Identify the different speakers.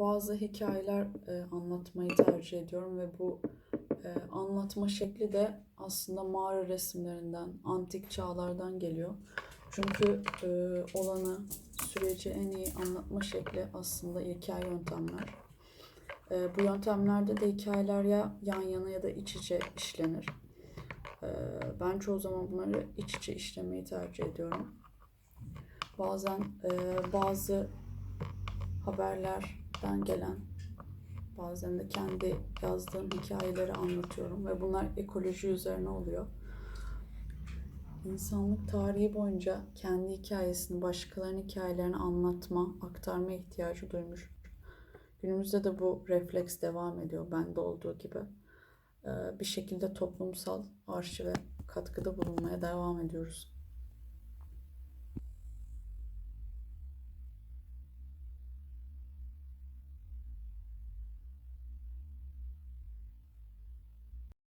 Speaker 1: bazı hikayeler e, anlatmayı tercih ediyorum ve bu e, anlatma şekli de aslında mağara resimlerinden, antik çağlardan geliyor. Çünkü e, olanı, süreci en iyi anlatma şekli aslında ilkel yöntemler. E, bu yöntemlerde de hikayeler ya yan yana ya da iç içe işlenir. E, ben çoğu zaman bunları iç içe işlemeyi tercih ediyorum. Bazen e, bazı haberlerden gelen, bazen de kendi yazdığım hikayeleri anlatıyorum ve bunlar ekoloji üzerine oluyor. İnsanlık tarihi boyunca kendi hikayesini, başkalarının hikayelerini anlatma, aktarma ihtiyacı duymuş. Günümüzde de bu refleks devam ediyor, bende olduğu gibi. Ee, Bir şekilde toplumsal arşive katkıda bulunmaya devam ediyoruz.